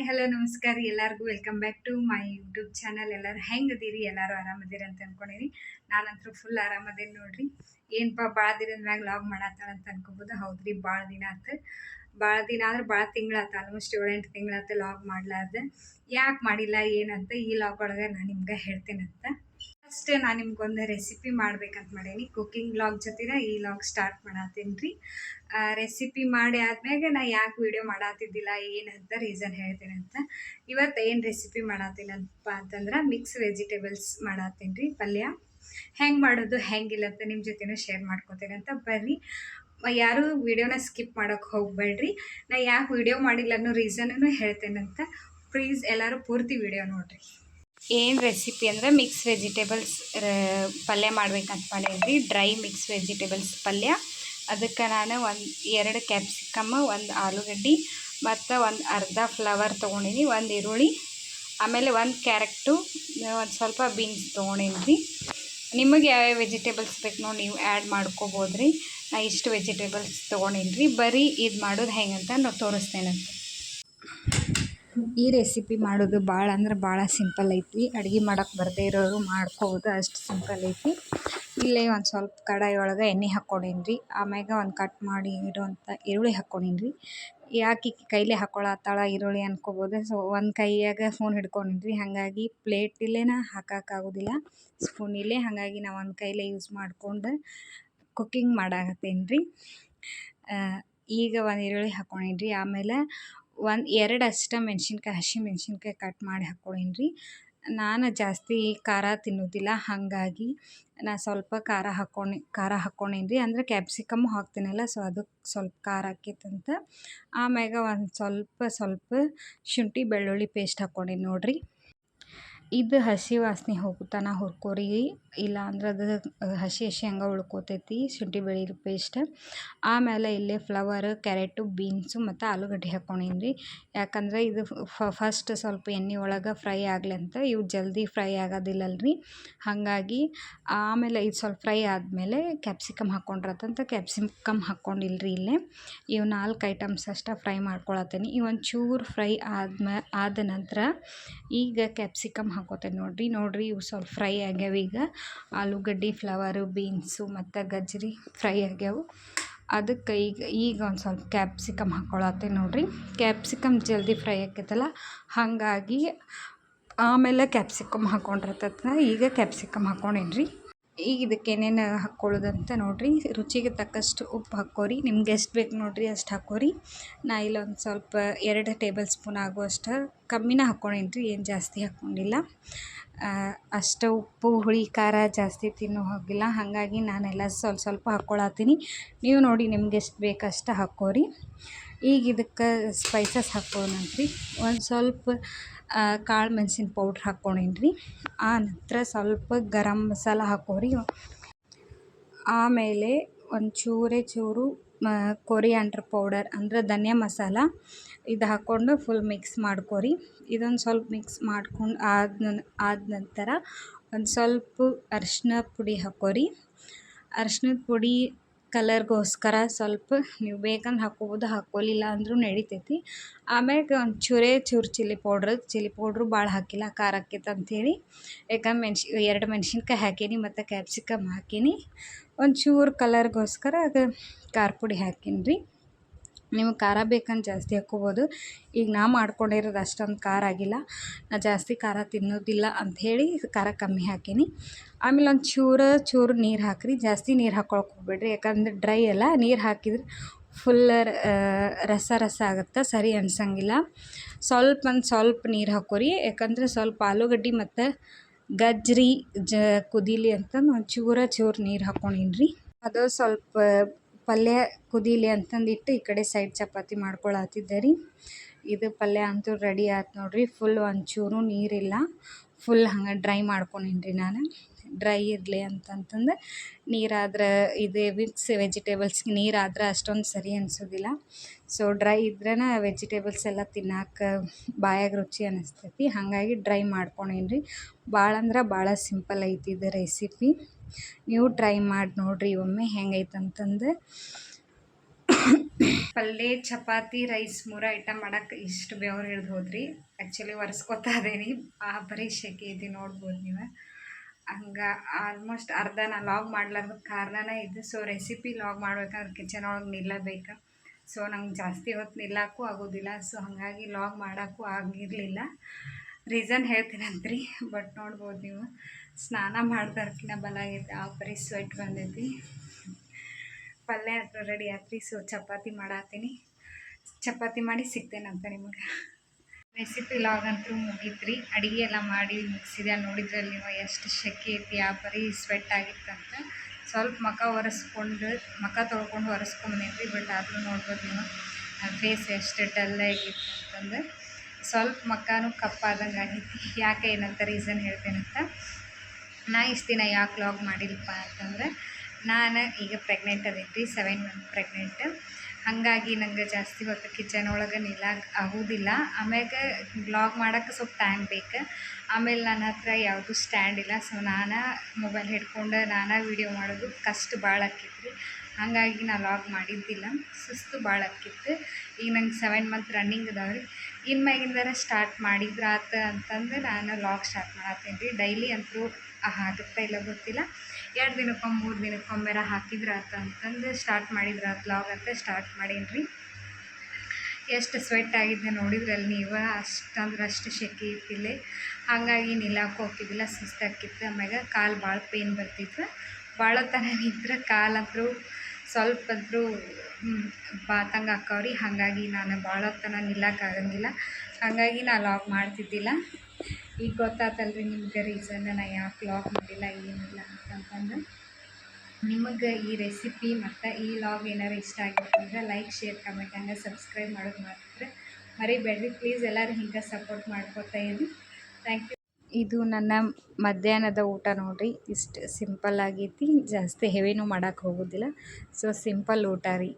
Hi hello, ನಮಸ್ಕಾರ. ಎಲ್ಲರಿಗೂ welcome back to my YouTube channel. ಎಲ್ಲರೂ ಹೆಂಗೆ ಅದೀರಿ ಎಲ್ಲರೂ ಆರಾಮದಿರಿ ಅಂತ ಅನ್ಕೊಂಡಿನಿ. ನಾನಂತೂ ಫುಲ್ ಆರಾಮದೇನಿ ನೋಡ್ರಿ. ಏನಪ್ಪ ಭಾಳ ದಿನದ ಮ್ಯಾಗ ಲಾಗ್ ಮಾಡತ್ತಾಳ ಅಂತ ಅನ್ಕೋಬೋದು. ಹೌದ್ರಿ ಭಾಳ ದಿನ ಆತು. ಭಾಳ ದಿನ ಅಂದ್ರೆ ಭಾಳ ತಿಂಗಳಾತ ಆಲ್ಮೋಸ್ಟ್ ಏಳೆಂಟು ತಿಂಗಳಾತ ಲಾಗ್ ಮಾಡ್ಲಾರ್ದೆ. ಯಾಕೆ ಮಾಡಿಲ್ಲ, ಏನಂತ ಈ ಲಾಗ್ ಒಳಗೆ ನಾನು ನಿಮ್ಗೆ ಹೇಳ್ತೇನಂತ. ಫಸ್ಟ್ ನಾನು ನಿಮ್ಗೊಂದು ರೆಸಿಪಿ ಮಾಡ್ಬೇಕಂತ ಮಾಡೀನಿ. ಕುಕ್ಕಿಂಗ್ ಲಾಗ್ ಜೊತೆನ ಈ ಲಾಗ್ ಸ್ಟಾರ್ಟ್ ಮಾಡತ್ತೀನಿ ರೀ ರೆಸಿಪಿ ಮಾಡಿ ಆದ್ಮ್ಯಾಗ ನಾ ಯಾಕೆ ವಿಡಿಯೋ ಮಾಡತ್ತಿದ್ದಿಲ್ಲ ಏನಂತ ರೀಸನ್ ಹೇಳ್ತೀನಿ ಅಂತ ಇವತ್ತು ಏನು ರೆಸಿಪಿ ಮಾಡತ್ತೀನಪ್ಪ ಅಂತಂದ್ರೆ ಮಿಕ್ಸ್ ವೆಜಿಟೇಬಲ್ಸ್ ಮಾಡತ್ತೀನಿ ರೀ ಪಲ್ಯ. ಹೆಂಗೆ ಮಾಡೋದು ಹೆಂಗಿಲ್ಲ ಅಂತ ನಿಮ್ಮ ಜೊತೆನೂ ಶೇರ್ ಮಾಡ್ಕೋತೇನೆ ಅಂತ ಬರ್ರಿ. ಯಾರು ವಿಡಿಯೋನ ಸ್ಕಿಪ್ ಮಾಡೋಕ್ಕೆ ಹೋಗಬೇಡ್ರಿ. ನಾ ಯಾಕೆ ವಿಡಿಯೋ ಮಾಡಿಲ್ಲ ಅನ್ನೋ ಹೇಳ್ತೇನೆ ಹೇಳ್ತೇನಂತ ಪ್ಲೀಸ್ ಎಲ್ಲರೂ ಪೂರ್ತಿ ವಿಡಿಯೋ ನೋಡಿರಿ. ಏನು ರೆಸಿಪಿ ಅಂದರೆ ಮಿಕ್ಸ್ ವೆಜಿಟೇಬಲ್ಸ್ ಪಲ್ಯ ಮಾಡ್ಬೇಕಂತ ಮಾಡೀನಿ ಡ್ರೈ ಮಿಕ್ಸ್ ವೆಜಿಟೇಬಲ್ಸ್ ಪಲ್ಯ. ಅದಕ್ಕೆ ನಾನು ಒಂದು ಎರಡು ಕ್ಯಾಪ್ಸಿಕಮ್ ಒಂದು ಆಲೂಗಡ್ಡೆ, ಮತ್ತು ಒಂದು ಅರ್ಧ ಫ್ಲವರ್ ತೊಗೊಂಡಿನಿ, ಒಂದು ಈರುಳ್ಳಿ, ಆಮೇಲೆ ಒಂದು ಕ್ಯಾರೆಟು ಒಂದು ಸ್ವಲ್ಪ ಬೀನ್ಸ್ ತೊಗೊಂಡೀನಿ. ನಿಮಗೆ ಯಾವ್ಯಾವ ವೆಜಿಟೇಬಲ್ಸ್ ಬೇಕು ನೋಡಿ ನೀವು ಆ್ಯಡ್ ಮಾಡ್ಕೋಬೋದು ರೀ ನಾ ಇಷ್ಟು ವೆಜಿಟೇಬಲ್ಸ್ ತೊಗೊಂಡೀನಿ ರೀ ಬರೀ ಇದು ಮಾಡೋದು ಹೆಂಗಂತ ನಾವು ತೋರಿಸ್ತೇನಂತ ಈ ರೆಸಿಪಿ ಮಾಡೋದು ಭಾಳ ಅಂದ್ರೆ ಭಾಳ ಸಿಂಪಲ್ ಐತಿ ಅಡುಗೆ ಮಾಡೋಕ್ಕೆ ಬರದೇ ಇರೋರು ಮಾಡ್ಕೋಬೋದು, ಅಷ್ಟು ಸಿಂಪಲ್ ಐತಿ ಇಲ್ಲೇ ಒಂದು ಸ್ವಲ್ಪ ಕಡಾಯಿ ಒಳಗೆ ಎಣ್ಣೆ ಹಾಕ್ಕೊಂಡೀನಿ ರೀ ಆಮ್ಯಾಗ ಒಂದು ಕಟ್ ಮಾಡಿ ಇಡುವಂಥ ಈರುಳ್ಳಿ ಹಾಕ್ಕೊಂಡೀನಿ ರೀ ಯಾಕೆ ಈಕಿ ಕೈಲೇ ಹಾಕ್ಕೊಳತ್ತಾಳ ಈರುಳ್ಳಿ ಅನ್ಕೋಬೋದು. ಸೊ ಒಂದು ಕೈಯಾಗ ಫೋನ್ ಹಿಡ್ಕೊಂಡಿದ್ವಿ. ಹಾಗಾಗಿ ಹಾಕಕ್ಕಾಗೋದಿಲ್ಲ ಹಾಕೋಕ್ಕಾಗೋದಿಲ್ಲ ಸ್ಪೂನಿಲ್ಲೇ ಹಾಗಾಗಿ ನಾವು ಒಂದು ಕೈಲೇ ಯೂಸ್ ಮಾಡ್ಕೊಂಡು ಕುಕ್ಕಿಂಗ್ ಮಾಡಾಕತ್ತೀನಿ ರೀ ಈಗ ಒಂದು ಈರುಳ್ಳಿ ಹಾಕ್ಕೊಂಡೀನಿ ರೀ ಆಮೇಲೆ ಒಂದು ಎರಡು ಅಷ್ಟೇ ಮೆಣ್ಸಿನ್ಕಾಯಿ, ಹಸಿ ಮೆಣ್ಸಿನ್ಕಾಯಿ ಕಟ್ ಮಾಡಿ ಹಾಕ್ಕೊಂಡೀನಿ ರೀ ನಾನು ಜಾಸ್ತಿ ಖಾರ ತಿನ್ನೋದಿಲ್ಲ. ಹಾಗಾಗಿ ನಾ ಸ್ವಲ್ಪ ಖಾರ ಹಾಕ್ಕೊಂಡು ಖಾರ ಹಾಕ್ಕೊಂಡೀನಿ ರೀ ಅಂದರೆ ಕ್ಯಾಪ್ಸಿಕಮ್ ಹಾಕ್ತೀನಲ್ಲ ಸೊ ಅದಕ್ಕೆ ಸ್ವಲ್ಪ ಖಾರ ಅಂತ. ಆಮ್ಯಾಗ ಒಂದು ಸ್ವಲ್ಪ ಸ್ವಲ್ಪ ಶುಂಠಿ ಬೆಳ್ಳುಳ್ಳಿ ಪೇಸ್ಟ್ ಹಾಕ್ಕೊಂಡೀನಿ ನೋಡಿರಿ. ಇದು ಹಸಿ ವಾಸನೆ ಹೋಗುತನ ಹುರ್ಕೊರಿ. ಇಲ್ಲ ಅಂದ್ರೆ ಅದು ಹಸಿ ಹಸಿ ಹಂಗೆ ಉಳ್ಕೋತೈತಿ, ಶುಂಠಿ ಬೆಳ್ಳುಳ್ಳಿ ಪೇಸ್ಟ್ ಆಮೇಲೆ ಇಲ್ಲಿ ಫ್ಲವರ್ ಕ್ಯಾರೆಟು ಬೀನ್ಸು ಮತ್ತು ಆಲೂಗಡ್ಡೆ ಹಾಕ್ಕೊಂಡಿನಿ ರೀ ಯಾಕಂದ್ರೆ ಇದು ಫಸ್ಟ್ ಸ್ವಲ್ಪ ಎಣ್ಣೆ ಒಳಗೆ ಫ್ರೈ ಆಗಲಿ ಅಂತ ಇವು ಜಲ್ದಿ ಫ್ರೈ ಆಗೋದಿಲ್ಲಲ್ರಿ. ಹಾಗಾಗಿ ಆಮೇಲೆ ಇದು ಸ್ವಲ್ಪ ಫ್ರೈ ಆದಮೇಲೆ ಕ್ಯಾಪ್ಸಿಕಮ್ ಹಾಕ್ಕೊಂಡ್ರತ್ತಂತ ಕ್ಯಾಪ್ಸಿಕಮ್ ಹಾಕ್ಕೊಂಡಿಲ್ರಿ ಇಲ್ಲೇ. ಇವು ನಾಲ್ಕು ಐಟಮ್ಸ್ ಅಷ್ಟೇ ಫ್ರೈ ಮಾಡ್ಕೊಳತ್ತೀನಿ. ಇವೊಂದು ಚೂರು ಫ್ರೈ ಆದ್ಮೇ, ಆದ ನಂತರ ಈಗ ಕ್ಯಾಪ್ಸಿಕಮ್ ಹಾಕೋತೇನೆ ನೋಡಿರಿ. ನೋಡಿರಿ ಇವು ಸ್ವಲ್ಪ ಫ್ರೈ ಆಗ್ಯಾವ ಈಗ. ಆಲೂಗಡ್ಡೆ ಫ್ಲವರು ಬೀನ್ಸು ಮತ್ತು ಗಜ್ಜರಿ ಫ್ರೈ ಆಗ್ಯಾವು. ಅದಕ್ಕೆ ಈಗ ಈಗ ಒಂದು ಸ್ವಲ್ಪ ಕ್ಯಾಪ್ಸಿಕಮ್ ಹಾಕ್ಕೊಳತ್ತೆ ನೋಡಿರಿ. ಕ್ಯಾಪ್ಸಿಕಮ್ ಜಲ್ದಿ ಫ್ರೈ ಆಕೈತಲ್ಲ ಹಾಗಾಗಿ ಆಮೇಲೆ ಕ್ಯಾಪ್ಸಿಕಮ್ ಹಾಕ್ಕೊಂಡಿರ್ತೈತೆ ಈಗ ಕ್ಯಾಪ್ಸಿಕಮ್ ಹಾಕ್ಕೊಂಡೀನಿ ರೀ ಈಗ ಇದಕ್ಕೆ ಏನೇನು ಹಾಕ್ಕೊಳ್ಳೋದಂತ ನೋಡಿರಿ, ರುಚಿಗೆ ತಕ್ಕಷ್ಟು ಉಪ್ಪು ಹಾಕ್ಕೋರಿ, ನಿಮ್ಗೆ ಎಷ್ಟು ಬೇಕು ನೋಡಿರಿ ಅಷ್ಟು ಹಾಕೋರಿ ನಾ ಇಲ್ಲೊಂದು ಸ್ವಲ್ಪ ಎರಡು ಟೇಬಲ್ ಸ್ಪೂನ್ ಆಗುವಷ್ಟು ಕಮ್ಮಿನ ಹಾಕ್ಕೊಂಡೀನಿ ರೀ ಏನು ಜಾಸ್ತಿ ಹಾಕ್ಕೊಂಡಿಲ್ಲ. ಅಷ್ಟು ಉಪ್ಪು, ಹುಳಿ, ಖಾರ ಜಾಸ್ತಿ ತಿನ್ನೋ ಹೋಗಿಲ್ಲ. ಹಾಗಾಗಿ ನಾನೆಲ್ಲ ಸ್ವಲ್ಪ ಸ್ವಲ್ಪ ಹಾಕ್ಕೊಳತ್ತೀನಿ. ನೀವು ನೋಡಿ ನಿಮ್ಗೆ ಎಷ್ಟು ಬೇಕು ಅಷ್ಟು ಹಾಕ್ಕೋರಿ. ಈಗ ಇದಕ್ಕೆ ಸ್ಪೈಸಸ್ ಹಾಕ್ಕೋಣಂತ್ರಿ ಒಂದು ಸ್ವಲ್ಪ ಕಾಳು ಮೆಣಸಿನ ಪೌಡ್ರ್ ಹಾಕ್ಕೊಂಡೇನಿ ರೀ ಆ ನಂತರ ಸ್ವಲ್ಪ ಗರಂ ಮಸಾಲ ಹಾಕೋರಿ. ಆಮೇಲೆ ಒಂದು ಚೂರೇ ಚೂರು ಕೊರಿಯಾಂಡ್ರ್ ಪೌಡರ್ ಅಂದ್ರೆ ಧನಿಯಾ ಮಸಾಲ ಇದು ಹಾಕ್ಕೊಂಡು ಫುಲ್ ಮಿಕ್ಸ್ ಮಾಡ್ಕೊರಿ. ಇದೊಂದು ಸ್ವಲ್ಪ ಮಿಕ್ಸ್ ಮಾಡ್ಕೊಂಡು ಆದ ಆದ ನಂತರ ಒಂದು ಸ್ವಲ್ಪ ಅರಿಶಿನ ಪುಡಿ ಹಾಕೋರಿ. ಅರ್ಶಿನದ ಪುಡಿ ಕಲರ್ಗೋಸ್ಕರ ಸ್ವಲ್ಪ ನೀವು ಬೇಕಂದ್ರೆ ಹಾಕ್ಕೊಬೋದು, ಹಾಕ್ಕೊಲಿಲ್ಲ ಅಂದರೂ ನಡಿತೈತಿ. ಆಮ್ಯಾಗ ಒಂದು ಚೂರೇ ಚೂರು ಚಿಲ್ಲಿ ಪೌಡ್ರ್, ಚಿಲ್ಲಿ ಪೌಡ್ರು ಭಾಳ ಹಾಕಿಲ್ಲ ಖಾರ ಅಂತ ಅಂಥೇಳಿ ಯಾಕಂದ್ರೆ ಮೆಣ್ಸಿ ಎರಡು ಮೆಣ್ಸಿನ್ಕಾಯಿ ಹಾಕೀನಿ ಮತ್ತು ಕ್ಯಾಪ್ಸಿಕಮ್ ಹಾಕೀನಿ. ಒಂಚೂರು ಚೂರು ಕಲರ್ಗೋಸ್ಕರ ಅದು ಖಾರ ಪುಡಿ ಹಾಕೀನಿ ರೀ ನಿಮಗೆ ಖಾರ ಬೇಕಂದ್ರೆ ಜಾಸ್ತಿ ಹಾಕ್ಕೊಬೋದು. ಈಗ ನಾ ಮಾಡ್ಕೊಂಡಿರೋದು ಅಷ್ಟೊಂದು ಖಾರ ಆಗಿಲ್ಲ. ನಾ ಜಾಸ್ತಿ ಖಾರ ತಿನ್ನೋದಿಲ್ಲ ಅಂಥೇಳಿ ಖಾರ ಕಮ್ಮಿ ಹಾಕೀನಿ. ಆಮೇಲೆ ಒಂದು ಚೂರು ಚೂರು ನೀರು ಹಾಕಿರಿ. ಜಾಸ್ತಿ ನೀರು ಹಾಕ್ಕೊಳಕ್ಕೆ ಹೋಗ್ಬೇಡ್ರಿ. ಯಾಕಂದ್ರೆ ಡ್ರೈ ಅಲ್ಲ, ನೀರು ಹಾಕಿದ್ರೆ ಫುಲ್ ರಸ ರಸ ಆಗುತ್ತೆ, ಸರಿ ಅನ್ಸಂಗಿಲ್ಲ. ಸ್ವಲ್ಪ ಒಂದು ಸ್ವಲ್ಪ ನೀರು ಹಾಕೋರಿ. ಯಾಕಂದ್ರೆ ಸ್ವಲ್ಪ ಆಲೂಗಡ್ಡೆ ಮತ್ತು ಗಜ್ಜರಿ ಜ, ಕುದೀಲಿ ಅಂತಂದು ಒಂದು ಚೂರ, ಚೂರು ನೀರು ಹಾಕ್ಕೊಂಡೀನಿ ರೀ ಅದು ಸ್ವಲ್ಪ ಪಲ್ಯ ಕುದಿಲಿ ಅಂತಂದು ಇಟ್ಟು ಈ ಕಡೆ ಸೈಡ್ ಚಪಾತಿ ಮಾಡ್ಕೊಳತ್ತಿದ್ದೆ ರೀ ಇದು ಪಲ್ಯ ಅಂತೂ ರೆಡಿ ಆಯ್ತು ನೋಡಿರಿ. ಫುಲ್ ಒಂಚೂರು ನೀರಿಲ್ಲ. ಫುಲ್ ಹಂಗೆ ಡ್ರೈ ಮಾಡ್ಕೊಂಡೀನಿ ರೀ ನಾನು. ಡ್ರೈ ಇರಲಿ ಅಂತಂತಂದು ನೀರಾದ್ರೆ ಇದು ವಿಕ್ಸ್ ವೆಜಿಟೇಬಲ್ಸ್ಗೆ ನೀರಾದ್ರೆ ಅಷ್ಟೊಂದು ಸರಿ ಅನಿಸೋದಿಲ್ಲ. ಸೊ ಡ್ರೈ ಇದ್ರೇ ವೆಜಿಟೇಬಲ್ಸ್ ಎಲ್ಲ ತಿನ್ನಕ್ಕೆ ಬಾಯಾಗ ರುಚಿ ಅನ್ನಿಸ್ತೈತಿ ಹಾಗಾಗಿ ಡ್ರೈ ಮಾಡ್ಕೊಂಡೀನಿ ರೀ ಭಾಳ ಅಂದ್ರೆ ಭಾಳ ಸಿಂಪಲ್ ಐತಿ ಇದು ರೆಸಿಪಿ ನೀವು ಟ್ರೈ ಮಾಡಿ ನೋಡಿರಿ, ಒಮ್ಮೆ ಹೆಂಗೈತೆ ಅಂತಂದು. ಪಲ್ಯ ಚಪಾತಿ ರೈಸ್ ಮೂರ ಐಟಮ್ ಮಾಡಕ್ಕೆ ಇಷ್ಟು ಬೆವ್ರು ಹಿಡ್ದು ಹೋದ್ರಿ. ಆ್ಯಕ್ಚುಲಿ ಒರೆಸ್ಕೊತಾ ಅದೇನಿ ಆ ಬರೀ ಇದು ನೋಡ್ಬೋದು ನೀವು. ಹಂಗೆ ಆಲ್ಮೋಸ್ಟ್ ಅರ್ಧ ನಾ ಲಾಗ್ ಮಾಡ್ಲಾರ್ದ ಕಾರಣನೇ ಇದು. ಸೊ ರೆಸಿಪಿ ಲಾಗ್ ಮಾಡ್ಬೇಕಂದ್ರೆ ಕಿಚನ್ ಒಳಗೆ ನಿಲ್ಲಬೇಕು. ಸೊ ನಂಗೆ ಜಾಸ್ತಿ ಹೊತ್ತು ನಿಲ್ಲಕ್ಕೂ ಆಗೋದಿಲ್ಲ. ಸೊ ಹಾಗಾಗಿ ಲಾಗ್ ಮಾಡೋಕ್ಕೂ ಆಗಿರಲಿಲ್ಲ. ರೀಸನ್ ಹೇಳ್ತೀನಂತ್ರಿ ಬಟ್ ನೋಡ್ಬೋದು ನೀವು. ಸ್ನಾನ ಮಾಡ್ದಾರ್ಕಿನ ಬಲ ಆಗೈತೆ ಆ ಪರಿ ಸ್ವೆಟ್ ಬಂದೈತಿ. ಪಲ್ಯ ಹತ್ರ ರೆಡಿ ಆತ್ರಿ ಸೊ ಚಪಾತಿ ಮಾಡತ್ತೀನಿ ಚಪಾತಿ ಮಾಡಿ ಸಿಗ್ತೇನಂತ ನಿಮಗೆ. ರೆಸಿಪಿ ಲಾಗ್ ಅಂತೂ ಮುಗೀತ್ರಿ, ಅಡುಗೆ ಎಲ್ಲ ಮಾಡಿ ಮುಗಿಸಿದೆ. ನೋಡಿದ್ರಲ್ಲಿ ನೀವು ಎಷ್ಟು ಶೆಕೆ ಐತಿ, ಆ ಪರಿ ಸ್ವೆಟ್ ಆಗಿತ್ತಂತ. ಸ್ವಲ್ಪ ಮಖ ಒರೆಸ್ಕೊಂಡು, ಮಖ ತೊಳ್ಕೊಂಡು ಒರೆಸ್ಕೊಂಬಂದಿದ್ರಿ ಬಟ್ ಆದರೂ ನೋಡ್ಬೋದು ನೀವು. ಫೇಸ್ ಎಷ್ಟು ಡಲ್ ಆಗಿತ್ತು ಅಂತಂದು ಸ್ವಲ್ಪ ಮಕ್ಕನೂ ಕಪ್ಪಾದಂಗೆ ಆಗಿತ್ತು. ಯಾಕೆ ಏನಂತ ರೀಸನ್ ಹೇಳ್ತೇನಂತ ನಾ ಇಷ್ಟು ದಿನ ಯಾಕೆ ಲಾಗ್ ಮಾಡಿಲ್ಲಪ್ಪ ಅಂತಂದ್ರೆ, ನಾನು ಈಗ ಪ್ರೆಗ್ನೆಂಟ್ ಅದೈತಿ ಸೆವೆನ್ ಮಂತ್ ಪ್ರೆಗ್ನೆಂಟ್ ಹಾಗಾಗಿ ನಂಗೆ ಜಾಸ್ತಿ ಹೊತ್ತು ಕಿಚನ್ ಒಳಗೆ ನಿಲ್ಲಕ್ಕೆ ಆಗೋದಿಲ್ಲ. ಆಮ್ಯಾಗ ಬ್ಲಾಗ್ ಮಾಡೋಕ್ಕೆ ಸ್ವಲ್ಪ ಟೈಮ್ ಬೇಕು. ಆಮೇಲೆ ನನ್ನ ಹತ್ರ ಯಾವುದು ಸ್ಟ್ಯಾಂಡ್ ಇಲ್ಲ. ಸೊ ನಾನು ಮೊಬೈಲ್ ಹಿಡ್ಕೊಂಡು ನಾನು ವೀಡಿಯೋ ಮಾಡೋದು ಕಷ್ಟ ಭಾಳ ಆಕೈತ್ರಿ ಹಾಗಾಗಿ ನಾನು ಲಾಗ್ ಮಾಡಿದ್ದಿಲ್ಲ. ಸುಸ್ತು ಭಾಳ ಆಕಿತ್ತು ಈಗ ನಂಗೆ ಸೆವೆನ್ ಮಂತ್ ರನ್ನಿಂಗ್ ಅದಾವೆ ರೀ ಇನ್ನು ಮ್ಯಾಗಿಂದಾರ ಸ್ಟಾರ್ಟ್ ಮಾಡಿದ್ರೆ ಆತ ಅಂತಂದು ನಾನು ಲಾಗ್ ಸ್ಟಾರ್ಟ್ ಮಾಡತ್ತೀನಿ ರೀ ಡೈಲಿ ಅಂತೂ ಆಗುತ್ತಾ ಇಲ್ಲ ಗೊತ್ತಿಲ್ಲ. ಎರಡು ದಿನಕ್ಕೊಮ್ಮೆ, ಮೂರು ದಿನಕ್ಕೊಮ್ಮೆರ ಹಾಕಿದ್ರೆ ಆತ ಅಂತಂದು ಸ್ಟಾರ್ಟ್ ಮಾಡಿದ್ರೆ ಆತು. ಲಾಗ್ ಅಂತ ಸ್ಟಾರ್ಟ್ ಮಾಡೀನಿ ರೀ ಎಷ್ಟು ಸ್ವೆಟ್ ಆಗಿದ್ದೆ ನೋಡಿದ್ರೆ ಅಲ್ಲಿ ನೀವು, ಅಷ್ಟಂದ್ರೆ ಅಷ್ಟು ಶೆಕೆ ಇತ್ತಿಲ್ಲ ಹಾಗಾಗಿ ನಿಲ್ಲಕ್ಕೆ ಹೋಗ್ತಿದ್ದಿಲ್ಲ ಸುಸ್ತಾಕಿತ್ತು ಆಮ್ಯಾಗ ಕಾಲು ಭಾಳ ಪೇನ್ ಬರ್ತಿತ್ತು ಭಾಳ ತನ ನಿಂತ್ರೆ ಕಾಲಂತರೂ ಸ್ವಲ್ಪ ಬಾತಂಗ ಬಾತಂಗೆ ರೀ ಹಾಗಾಗಿ ನಾನು ಭಾಳ ನಿಲ್ಲಕ್ಕೆ ಆಗಂಗಿಲ್ಲ. ಹಾಗಾಗಿ ನಾ ಲಾಗ್ ಮಾಡ್ತಿದ್ದಿಲ್ಲ. ಈಗ ಗೊತ್ತಾತಲ್ರಿ ನಿಮ್ಗೆ ರೀಸನ್ ನಾ ಯಾಕೆ ಲಾಗ್ ಮಾಡಿಲ್ಲ, ಏನಿಲ್ಲ ಅಂತಂತಂದು. ನಿಮಗೆ ಈ ರೆಸಿಪಿ ಮತ್ತು ಈ ಲಾಗ್ ಏನಾರು ಇಷ್ಟ ಆಗಿರ್ತಂದ್ರೆ ಲೈಕ್ ಶೇರ್ ಕಮೆಂಟ್ ಹಂಗೆ ಸಬ್ಸ್ಕ್ರೈಬ್ ಮಾಡೋದು ಮಾತ್ರ. ಮರಿಬೇಡ್ರಿ ಪ್ಲೀಸ್ ಎಲ್ಲರೂ ಹಿಂಗೆ ಸಪೋರ್ಟ್ ಮಾಡ್ಕೊತಾ ಇರಿ. ಥ್ಯಾಂಕ್ ಯು ಇದು ನನ್ನ ಮಧ್ಯಾಹ್ನದ ಊಟ ನೋಡ್ರಿ. ಇಷ್ಟು ಸಿಂಪಲ್ ಆಗೈತಿ. ಜಾಸ್ತಿ ಹೆವಿನೂ ಮಾಡಕ್ಕೆ ಹೋಗೋದಿಲ್ಲ. ಸೊ ಸಿಂಪಲ್ ಊಟ ರೀ.